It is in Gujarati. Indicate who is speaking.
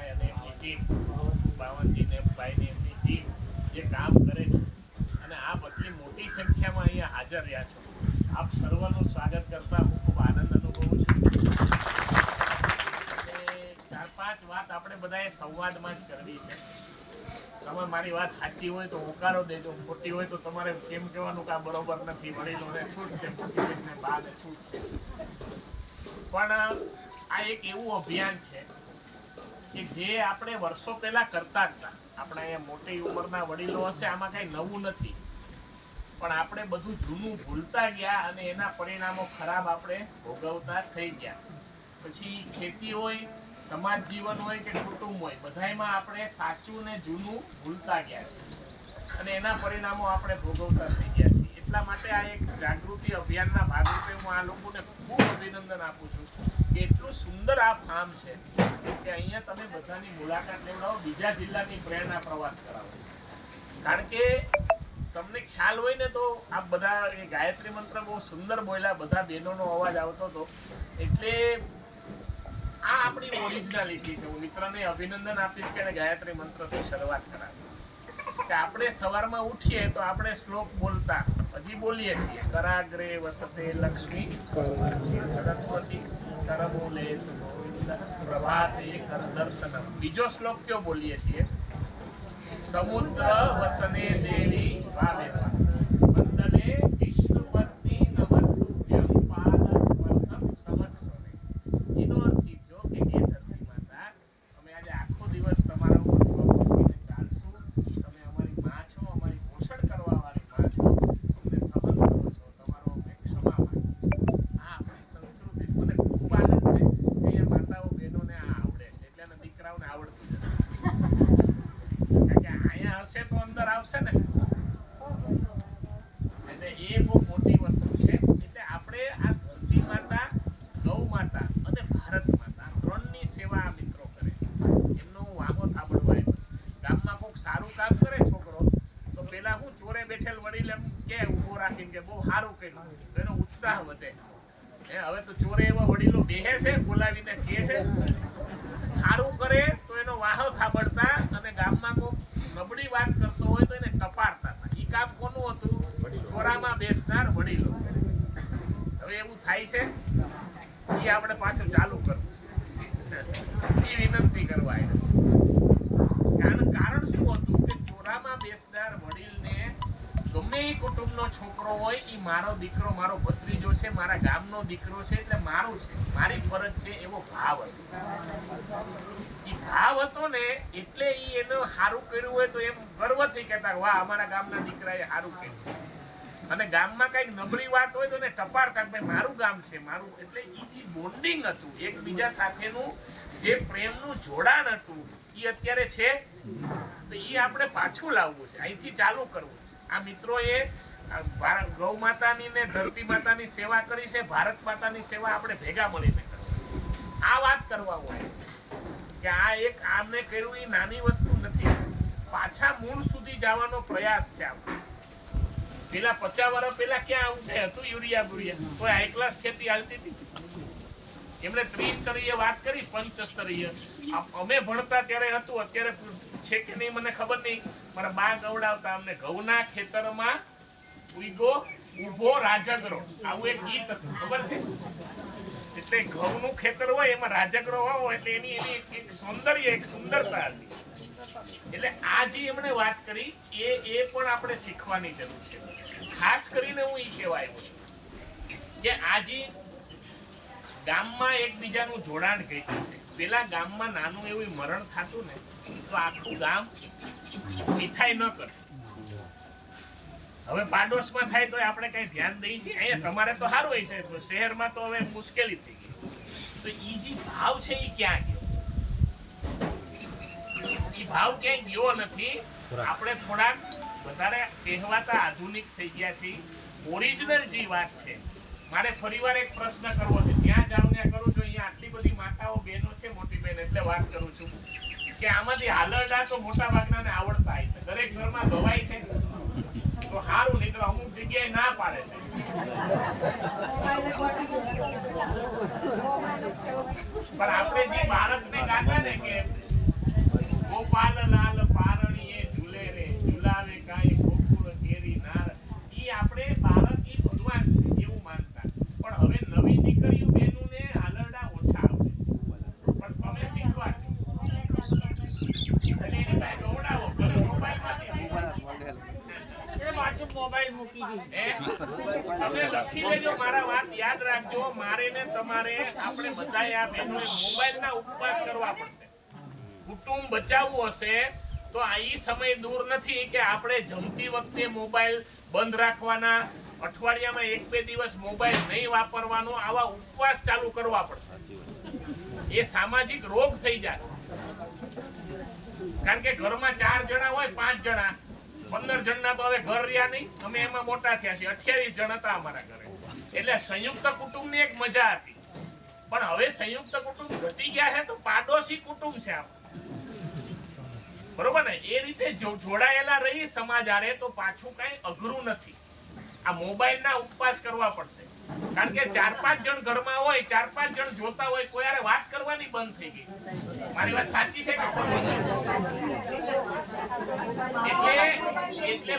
Speaker 1: મનીષભાઈ અને એમની ટીમ બાવનજી ને ભાઈની એમની ટીમ જે કામ કરે છે. અને આપ આટલી મોટી સંખ્યામાં અહીંયા હાજર રહ્યા છો. આપ સર્વનું સ્વાગત કરતા હું ખૂબ આનંદ અનુભવું છું. ચાર પાંચ વાત આપણે બધાએ સંવાદમાં જ કરવી છે. તમે મારી વાત સાચી હોય તો હોકારો દેજો, ખોટી હોય તો તમારે કેમ કહેવાનું કે આ બરોબર નથી, વડીલોને છૂટ છે, મોટી બાને છૂટ છે. પણ આ એક એવું અભિયાન છે કે જે આપણે વર્ષો પહેલા કરતા હતા. આપણા મોટી ઉંમરના વડીલો હશે, આમાં કઈ નવું નથી. પણ આપણે બધું જૂનું ભૂલતા ગયા અને એના પરિણામો ખરાબ આપણે ભોગવતા થઈ ગયા. પછી ખેતી હોય, સમાજ જીવન હોય કે કુટુંબ હોય બધામાં આપણે સાચું ને જૂનું ભૂલતા ગયા છે. અને એના પરિણામો આપણે ભોગવતા થઈ ગયા છીએ. એટલા માટે આ એક જાગૃતિ અભિયાનના ભાગરૂપે હું આ લોકોને ખૂબ અભિનંદન આપું છું. એટલું સુંદર આ ફાર્મ છે કે અહીંયા તમે બધાની મુલાકાત લેવડાવો બીજા જિલ્લાની પ્રેરણા પ્રવાસ કરાવો. કારણ કે તમને ખ્યાલ હોય ને તો આ બધા એ ગાયત્રી મંત્ર બહુ સુંદર બોલ્યા, બધા બહેનોનો અવાજ આવતો હતો. એટલે આ આપણી ઓરિજિનાલિટી છે. હું મિત્રને અભિનંદન આપીશ કે ગાયત્રી મંત્રથી શરૂઆત કરાવી. કે આપણે સવારમાં ઉઠીએ તો આપણે શ્લોક બોલતા, હજી બોલીએ છીએ, કરાગ્રે વસતે લક્ષ્મી, સરસ્વતી પ્રભાતે કર દર્શનમ બીજો શ્લોક કયો બોલીએ છીએ? સમુદ્ર વસને દેવી ભાવે વંદને વિષ્ણુપત્ની નમસ્તુભ્યં પાદસ્પર્શમ સમક્ષોને એનો અર્થ ઈ થયો કે હે ધરતી માતા અમે આજે આખો દિવસ તમારા ઉપર પગ મૂકીને ચાલશું તમે અમારી માં છો અમારી પોષણ કરવા વાળી માં છો અમને સહન કરો છો તમારો અમે ક્ષમા માંગીએ છીએ. આ આપણી સંસ્કૃતિ છે. મને ખૂબ આનંદ છે કે અહીંયા માતાઓ બહેનોને આ આવડે છે એટલે એના દીકરાઓને આવડતું જ નથી. કારણ કે અહીંયા હશે તો અંદર આવશે ને એટલે એ બહુ મોટી વસ્તુ છે એટલે આપણે આ ધરતી માતા ગૌ માતા અને ભારત માતા આ ત્રણની સેવા આ મિત્રો કરે છે એમનો હું વાગો થાબડવા આવ્યો ગામમાં કોઈક સારું કામ કરે છોકરો તો પેલા હું ચોરે બેઠેલ વડીલ એમ કે કે બહુ સારું કર્યું. એનો ઉત્સાહ વધે. એ હવે તો ચોરે એવા વડીલો બેહે છે, બોલાવીને કહે છે, સારું કરે તો એનો વાહક થાબડતા અને ગામમાં કોઈ નબળી વાત કરતો હોય તો એને કપાડતા હતા. ઈ કામ કોનું હતું? ચોરામાં બેસનાર વડીલો. હવે એવું થાય છે. ઈ આપણે પાછું ચાલુ કરવું ઈ વિનંતી કરવા આવ્યા કારણ કારણ શું હતું કે ચોરામાં બેસનાર વડીલને ગમે એ કુટુંબનો છોકરો હોય ઈ મારો દીકરો મારો ભત્રીજો છે મારા ગામનો દીકરો છે એટલે મારું છે. મારી ફરજ છે એવો ભાવ હતો. ભાવ હતો ને એટલે ઈ એનો સારું કર્યું હોય તો એમ ગર્વથી કહેતા વાહ, અમારા ગામના દીકરાએ સારું કર્યું. અને ગામમાં કંઈક નબળી વાત હોય તો એને ટપાડતા ભાઈ, મારું ગામ છે, મારું. એટલે ઈ જે બોન્ડિંગ હતું, એકબીજા સાથેનું જે પ્રેમનું જોડાણ હતું, ઈ અત્યારે છે. તો ઈ આપણે પાછું લાવવું છે. અહીંથી ચાલુ કરવું આ મિત્રોએ ગૌ માતાની ને ધરતી માતાની સેવા કરી છે, ભારત માતાની સેવા આપણે ભેગા મળીને આ વાત કરવા હોય કે આ એક આમને કર્યું એ નાની વસ્તુ નથી. પાછા મૂળ સુધી જવાનો પ્રયાસ છે આપણો. પેલા પચાસ વર્ષ પેલા ક્યાં આવું કઈ હતું યુરિયા બુરિયા. કોઈ હાઈ ક્લાસ ખેતી હાલતી હતી. એમણે ત્રિસ્તરીય વાત કરી, પંચસ્તરીય. અમે ભણતા ત્યારે હતું, અત્યારે છે કે નહીં, મને ખબર નહીં. મારા બા ગવડાવતા અમને ઘઉંના ખેતરમાં ઉઈગો ઊભો રાજગરો. ખેતર હોય, એમાં રાજગરો હોય એટલે એની એની એક- સૌંદર્ય, એક સુંદરતા હતી. એટલે આ જે એમણે વાત કરી, એ એ પણ આપણે શીખવાની જરૂર છે. ખાસ કરીને હું એ કહેવા આવ્યો છું કે આજે ગામમાં એકબીજાનું જોડાણ કર્યું છે. પેલા ગામમાં નાનું એવું મરણ થતું ને, તો આખું ગામ મીઠાઈ ન કરતું. હવે પાડોશમાં થાય તો આપણે કઈ ધ્યાન દઈએ છીએ. અહીંયા તમારે તો સારું હોય છે તો શહેરમાં તો હવે મુશ્કેલી થઈ ગઈ. તો ઈ જે ભાવ છે એ ક્યાં ગયો? ઈ ભાવ ક્યાંય ગયો નથી. આપણે થોડાક વધારે કહેવાતા આધુનિક થઈ ગયા છીએ. ઓરિજિનલ જે વાત છે મારે ફરીવાર એક પ્રશ્ન કરવો છે. ત્યાં જ ત્યાં કરું છું. અહીંયા આટલી બધી માતાઓ બહેનો છે મોટી બહેન એટલે વાત કરું છું. કે આમાંથી હાલરડા તો મોટા ભાગનાને આવડતા હોય છે. દરેક ઘરમાં ગવાય છે. તો સારું નહીં તો અમુક જગ્યાએ ના પાડે છે. પણ આપણે જે બાળકને ગાતા ને કે ગોપાલ લાલ પારણીએ ઝૂલે રે ઝુલાવે કાંઈ ગોકુળ કેરી નાર ઈ આપણે બાળક ઈ ભગવાન છે એવું માનતા પણ હવે નવી દીકરીઓ બેનુને હાલરડા ઓછા આવડે પણ તમે શીખવાડ એટલે એની પાસે ગવડાવો ઘરે મોબાઈલમાંથી શીખવાડ.
Speaker 2: એ બાજુ મોબાઈલ
Speaker 1: કુટુંબ બચાવવું હશે, તો આ સમય દૂર નથી કે આપણે જમતી વખતે મોબાઈલ બંધ રાખવાના, અઠવાડિયામાં એક બે દિવસ મોબાઈલ નહીં વાપરવાનો, આવા ઉપવાસ ચાલુ કરવા પડશે. એ સામાજિક રોગ થઈ જશે. કારણ કે ઘરમાં ચાર જણા હોય, પાંચ જણા. પંદર જણના તો હવે ઘર રહ્યા નહીં. અમે એમાં મોટા થયા છીએ. અઠ્યાવીસ જણ હતા અમારા ઘરે. એટલે સંયુક્ત કુટુંબની એક મજા હતી. પણ હવે સંયુક્ત કુટુંબ ઘટી ગયા છે તો પાડોશી કુટુંબ છે આપણું બરોબર ને? એ રીતે જોડાયેલા રહી સમાજ આરે તો પાછું કઈ અઘરું નથી. આ મોબાઈલ ના ઉપવાસ કરવા પડશે. કારણ કે ચાર પાંચ જણ ઘરમાં હોય, ચાર પાંચ જણ જોતા હોય કોઈ હારે વાત કરવાની બંધ થઈ ગઈ. મારી વાત સાચી છે એટલે